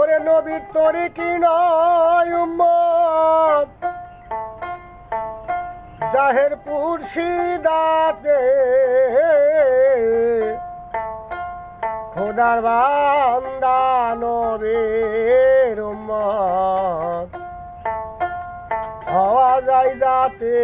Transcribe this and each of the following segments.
ওরে নবীর তরি কি নয় জাহের পুরশিদাতে খোদার বান্দা নবীর উম্মত। হওয়া যায় যাতে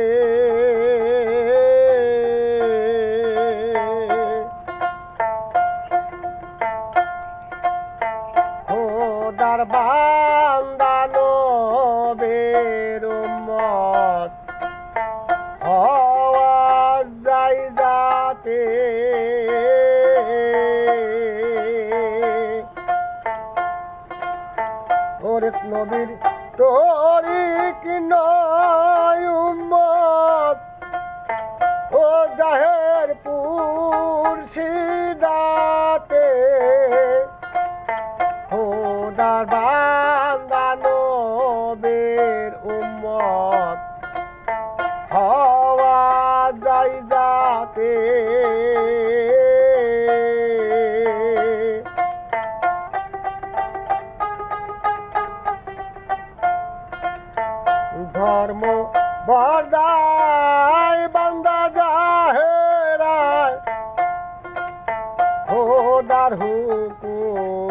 খোদার বান্দা নবীর উম্মত। হওয়া যায় যাতে। ওরে নবীর তোরি কি নয় ও জাহের পুরশিদাতে খোদার হুকুম।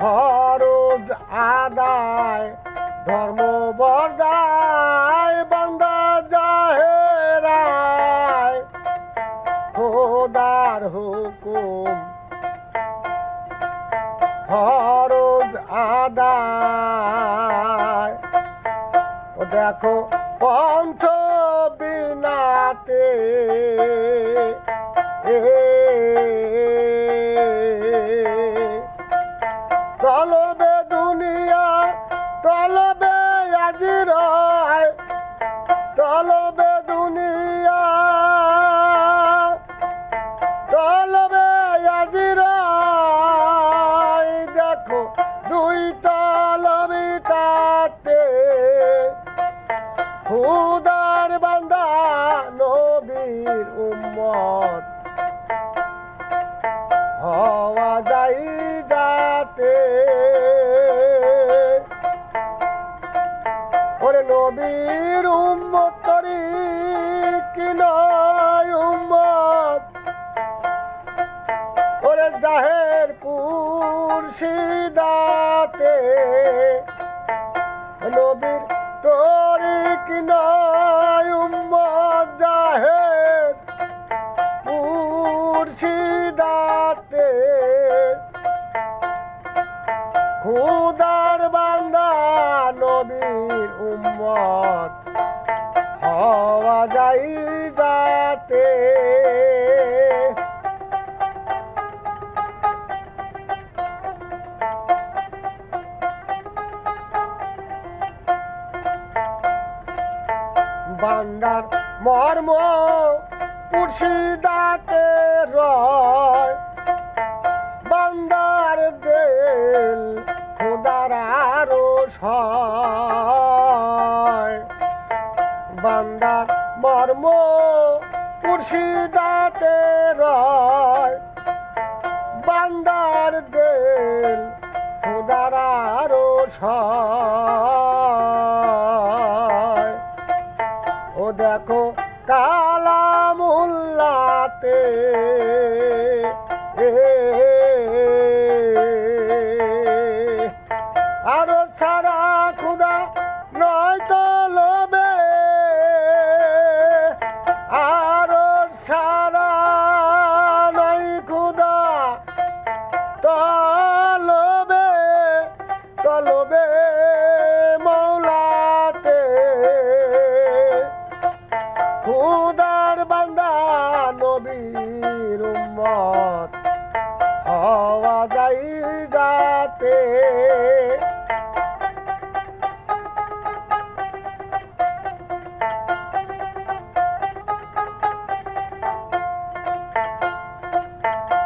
ফরজ আদায়, ধর্ম বরদায়, বান্দা জাহেরায়। খোদার হুকুম। ফরজ আদায়। ও দেখো পঞ্চ বিনাতে এ তলবে আজিরায় দেখো দুই তলবি তাতে হুদার বান্দা নবীর উম্মত। হওয়া যাই যাতে ওরে জাহের পুরশিদাতে নবীর তরি কি নয় উম্মত জাহের মুর্শিদাতে খুদার বান্দা নবীর উম্মত হওয়া যাই যাতে। বান্দার মর্ম মুর্শিদাতে রয়। বান্দার দেল খোদার আরও বান্দার মর্ম মুর্শিদাতে রয়। বান্দার দেল খোদার আরও সয়। কালামুল্লাতে নবীর উম্মত। হওয়া যাই যাতে।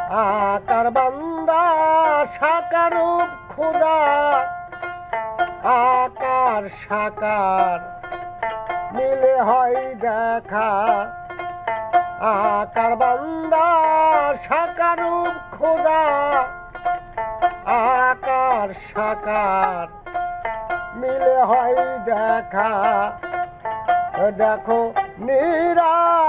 আকার বান্দা সাকারূপ খুদা। আকার সাকার মিলে হয় দেখা। আকার বান্দা, সাকারূপ খোদা। আকার, সাকার, মিলে হয় দেখা। দেখো নিরাকারেতে।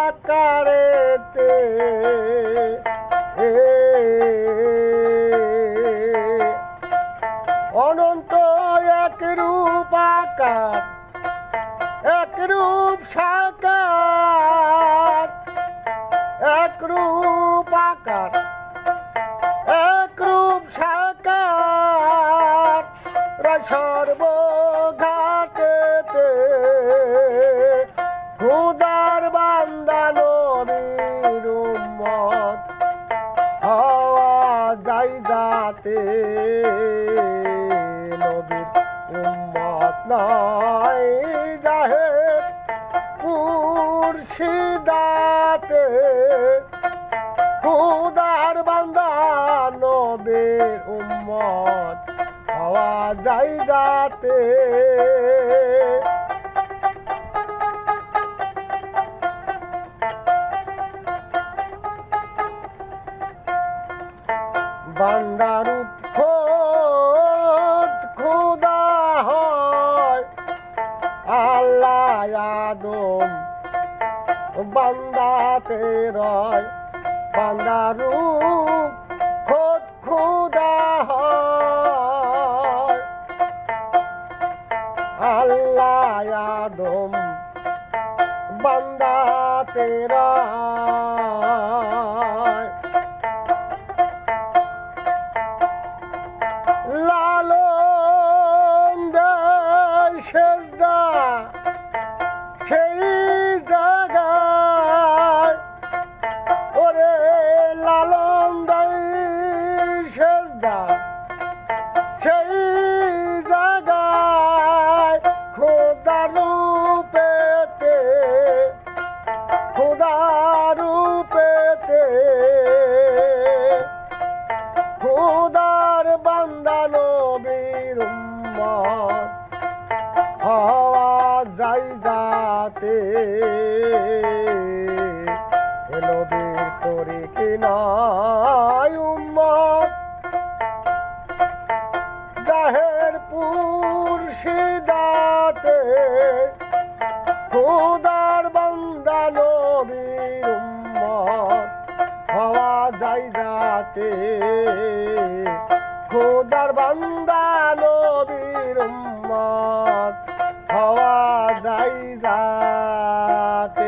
অনন্ত এক রূপ আকার, এক রূপ সাকার এক রূপ আকার, এক রূপ সাকার সর্বঘাটেতে খুদার বান্দা নবীর উম্মত হওয়া যাই যাতে নবীর উম্মত নয় জাহের মুর্শিদাতে যাই যাতে। বান্দারূপ খোদ খুদা হয় আল্লাহ আদম বান্দাতে রয়। বান্দারূপ খোদ খুদা হয়। আল্লাহ আদম বান্দাতে রয় রূপেতে খুদার বান্দা উম্মত হওয়া যাই যাতে। নবীর তরি কি নয় উম্মত। জাহের পুর সিদাতে খুদার উম্মত হওয়া যাই যাতে। খোদার বান্দা নবীর হওয়া যাই যাতে